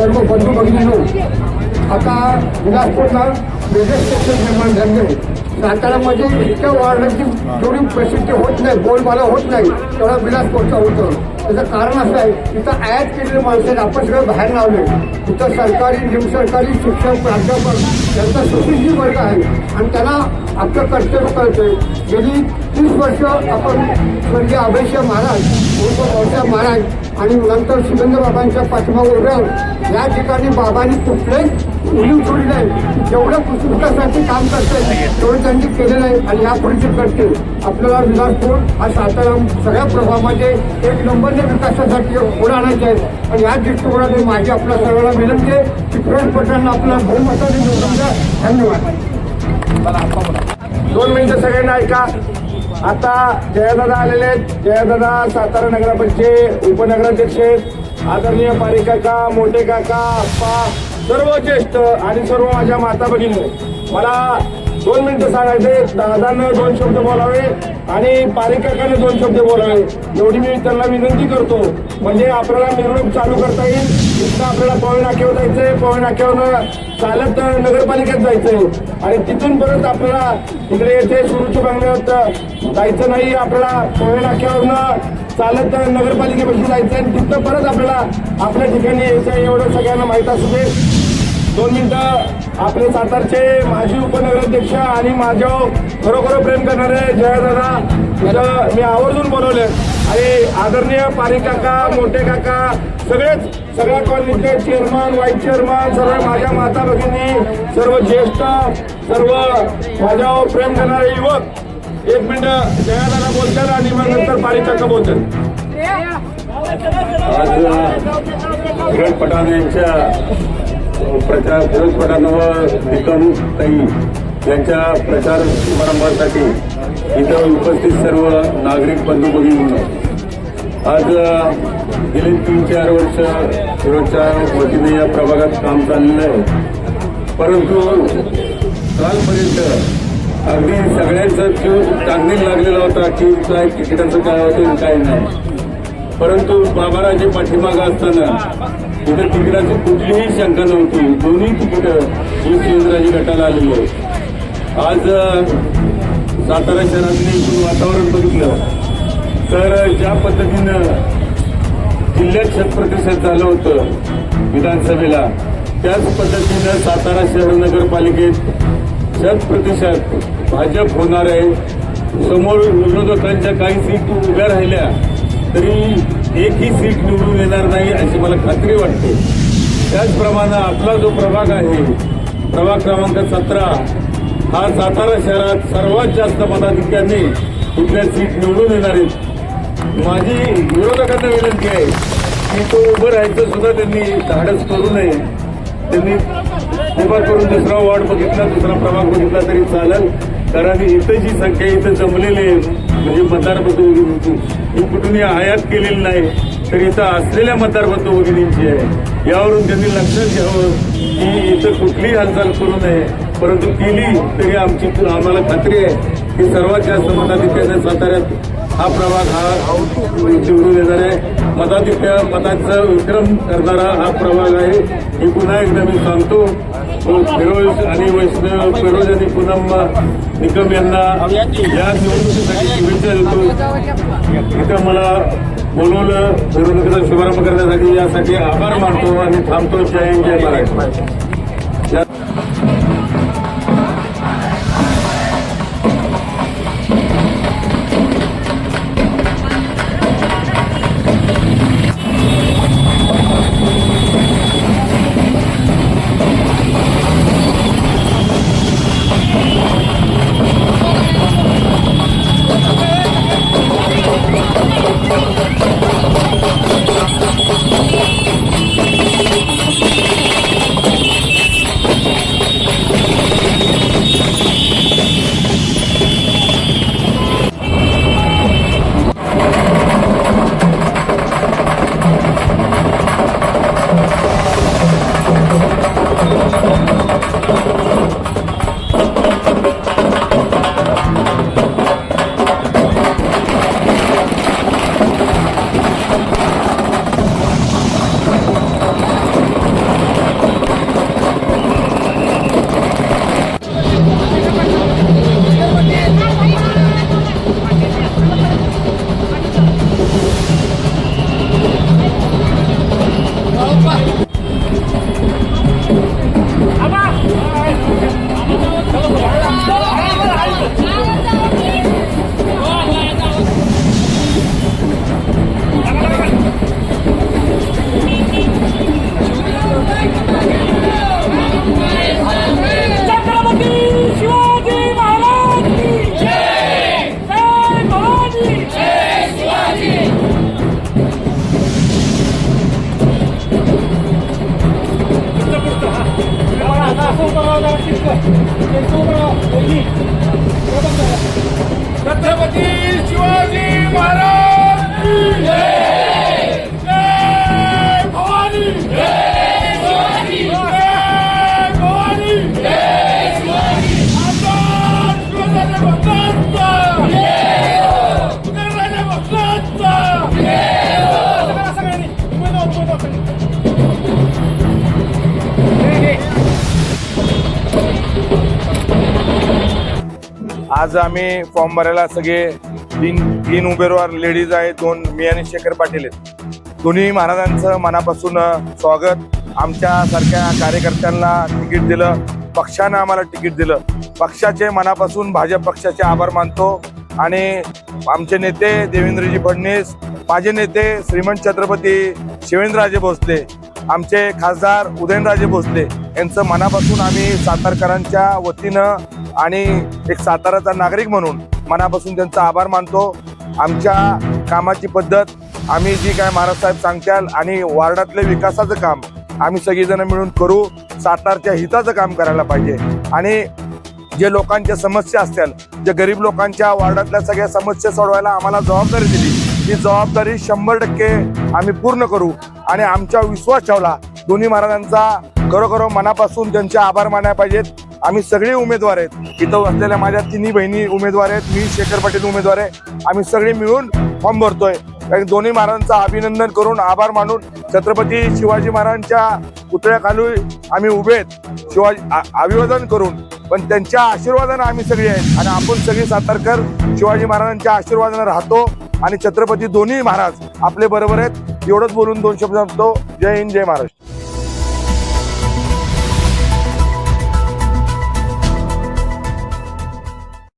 सर्व बंधू भगिनीनो आता बिलासपूरला वेगळे स्टेशन निर्माण झाले सातारामध्ये इतक्या वाढण्याची जेवढी प्रसिद्धी होत नाही बोलबाला होत नाही तेवढा बिलासपूरचा होतं. त्याचं कारण असं आहे तिथं आयात केलेले माणसं आपण सगळं बाहेर लावले. तिथं सरकारी निमसरकारी शिक्षक प्राध्यापक यांचा सुशिक्षित वर्ग आहे. आणि त्याला आपलं कर्तव्य कळतंय. गेली तीस वर्ष आपण स्वर्गीय अभयसिंह महाराज उर्फ भाऊसाहेब महाराज आणि नंतर सुगंध बाबांच्या पाठीमागे उभे आहोत या ठिकाणी बाबांनी कुठलेही उलीव सोडली नाही. जेवढं पुस्तकासाठी काम करतात तेवढं त्यांनी केलेलं आहे आणि यापुढे ते करतील आपल्याला विलासपूर हा सातारा सगळ्या प्रभावामध्ये एक नंबरने विकासासाठी पुढे आणायचे आहे. आणि या दृष्टिकोनातून माझी आपल्या सर्वांना विनंती आहे की प्रेम पटांना आपल्या बहुमताने निवडून द्या धन्यवाद. दोन मिनिटं सगळ्यांना ऐका. आता जयदादा आलेले आहेत. जयदादा सातारा नगरापंचे उपनगराध्यक्ष आहेत आदरणीय पारिकाका मोठे काका आप्पा सर्व ज्येष्ठ आणि सर्व माझ्या माता भगिनी मला दोन मिनिटं सांगायचे. दादानं दोन शब्द बोलावे आणि पारिकाकानं दोन शब्द बोलावे. एवढी मी त्यांना विनंती करतो. म्हणजे आपल्याला मिरवणूक चालू करता येईल. तिथं आपल्याला पवई नाक्यावर जायचंय. पवई नाक्यावर चालत नगरपालिकेत जायचंय. आणि तिथून परत आपल्याला इकडे येथे सुरूच्या बंगल्यावर जायचं नाही. आपल्याला पवई नाक्यावरनं चालत नगरपालिकेपासून जायचं आणि तिथं परत आपल्याला आपल्या ठिकाणी यायचं आहे, एवढं सगळ्यांना माहीत असू दे. दोन मिनिटं. आपले सातारचे माजी उपनगराध्यक्ष आणि माझ्यावर खरोखर प्रेम करणारे जयदादा इथं मी आवर्जून बोलवले आणि आदरणीय पारिक काका मोठे काका सगळेच सगळ्या कॉलनीचे चेअरमन व्हाईस चेअरमन सर्व माझ्या माता भगिनी सर्व ज्येष्ठ सर्व माझ्यावर प्रेम करणारे युवक एक मिनिट जयादादा बोलतात आणि मग नंतर पारिक काका बोलतात. आज किरण पठाण यांच्या प्रचार किरण पठाण व ताई यांच्या प्रचार समारंभासाठी इथं उपस्थित सर्व नागरिक बंधू भगिनी आज गेली तीन चार वर्ष फिरोजच्या वतीने या प्रभागात काम चाललेलं आहे. परंतु कालपर्यंत अगदी सगळ्यांचा जीव चांगली लागलेला होता की काय तिकिटाचं काय होतं काय नाही. परंतु बाबाराजे पाठीमागं असताना तिथं तिकिटाची कुठलीही शंका नव्हती. दोन्ही तिकीटं ही शिवराजी गटाला आलेली आहे आज सातारा शहरातले एकूण वातावरण बघितलं तर ज्या पद्धतीनं जिल्ह्यात शतप्रतिशत झालं होतं विधानसभेला त्याच पद्धतीनं सातारा शहर नगरपालिकेत शतप्रतिशत भाजप होणार आहे. समोर विरोधकांच्या काही सीट उभ्या राहिल्या तरी एकही सीट निवडून येणार नाही अशी मला खात्री वाटते. त्याचप्रमाणे आपला जो प्रभाग आहे प्रभाग क्रमांक सतरा हा सातारा शहरात सर्वात जास्त मताधिक्यांनी कुठल्या सीट निवडून येणार आहेत? माझी विरोधकांना विनंती आहे की तो उभं राहायचं सुद्धा त्यांनी धाडस करू नये. त्यांनी उभा करून दुसरा वॉर्ड बघितला दुसरा प्रभाग बघितला तरी चालेल. कारण इथं जी संख्या इथं जमलेली आहे म्हणजे मतदार प्रतिनिधी ही कुठूनही आयात केलेली नाही. तर इथं असलेल्या मतदारबंधू भगिनींची आहे. यावरून त्यांनी लक्षात घ्यावं की इथं कुठलीही हालचाल करू नये. परंतु केली तरी आमची आम्हाला खात्री आहे की सर्वात जास्त मताधिक्याने साताऱ्यात हा प्रभाग हा निवडून येणार आहे. मताधिक्या मताचा विक्रम करणारा हा प्रभाग आहे. हे पुन्हा एकदा मी सांगतो. हो, फिरोज आणि वैष्णव फिरोज आणि पूनम निकम यांना या निवडणुकीसाठी शुभेच्छा देतो. इथं मला बोलवलं निवडणुकीचा शुभारंभ करण्यासाठी यासाठी आभार मानतो आणि थांबतो. जय जय महाराज छत्रपती आज आम्ही फॉर्म भरायला सगळे तीन तीन उमेदवार लेडीज आहेत दोन मी आणि शेखर पाटील आहेत. दोन्ही महाराजांचं मनापासून स्वागत. आमच्या सारख्या कार्यकर्त्यांना तिकीट दिलं पक्षानं आम्हाला तिकीट दिलं. पक्षाचे मनापासून भाजप पक्षाचे आभार मानतो आणि आमचे नेते देवेंद्रजी फडणवीस माझे नेते श्रीमंत छत्रपती शिवेंद्रराजे भोसले आमचे खासदार उदयनराजे भोसले यांचं मनापासून आम्ही सातारकरांच्या वतीनं आणि एक साताराचा नागरिक म्हणून मनापासून त्यांचा आभार मानतो. आमच्या कामाची पद्धत आम्ही जी काय महाराज साहेब सांगताल आणि वार्डातले विकासाचं काम आम्ही सगळीजणं मिळून करू सातारच्या हिताचं काम करायला पाहिजे. आणि जे लोकांच्या समस्या असतील जे गरीब लोकांच्या वार्डातल्या सगळ्या समस्या सोडवायला आम्हाला जबाबदारी दिली ती जबाबदारी शंभर टक्के आम्ही पूर्ण करू. आणि आमचा विश्वास ठेवला. दोन्ही महाराजांचा खरोखर मनापासून त्यांचे आभार मानायला पाहिजेत. आम्ही सगळे उमेदवार आहेत. इथं असलेल्या माझ्या तिन्ही बहिणी उमेदवार आहेत. मी शेखर पाटील उमेदवार आहे. आम्ही सगळे मिळून फॉर्म भरतोय. दोन्ही महाराजांचं अभिनंदन करून आभार मानून छत्रपती शिवाजी महाराजांच्या पुतळ्याखाली आम्ही उभे आहेत. शिवाजी अभिवादन करून. पण त्यांच्या आशीर्वादानं आम्ही सगळे आहेत. आणि आपण सगळे सातारकर शिवाजी महाराजांच्या आशीर्वादानं राहतो. आणि छत्रपती दोन्ही महाराज आपले बरोबर आहेत. एवढंच बोलून दोन शब्द जय हिंद जय महाराष्ट्र.